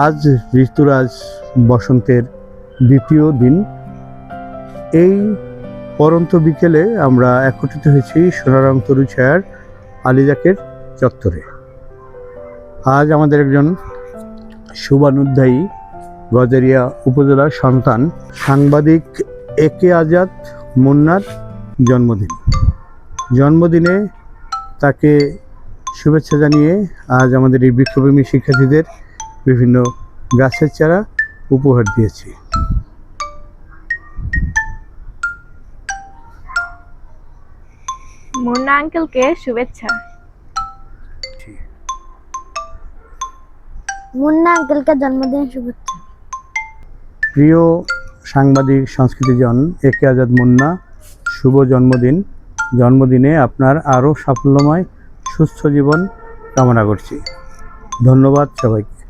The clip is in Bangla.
আজ ঋতুরাজ বসন্তের দ্বিতীয় দিন। এই পরন্ত বিকেলে আমরা একত্রিত হয়েছি সোনারাম তরু ছায়ার আলিজাকের চত্বরে। আজ আমাদের একজন শুভানুধ্যায়ী গজারিয়া উপজেলার সন্তান, সাংবাদিক এ কে আজাদ মুন্নার জন্মদিন। জন্মদিনে তাকে শুভেচ্ছা জানিয়ে আজ আমাদের এই বৃক্ষপ্রেমী শিক্ষার্থীদের বিভিন্ন গাছের চারা উপহার দিয়েছি। মুন্না আঙ্কেলকে শুভেচ্ছা। মুন্না আঙ্কেলকে জন্মদিন শুভেচ্ছা। প্রিয় সাংবাদিক সংস্কৃতিজন এ কে আজাদ মুন্না শুভ জন্মদিন। জন্মদিনে আপনার আরও সাফল্যময় সুস্থ জীবন কামনা করছি। ধন্যবাদ সবাইকে।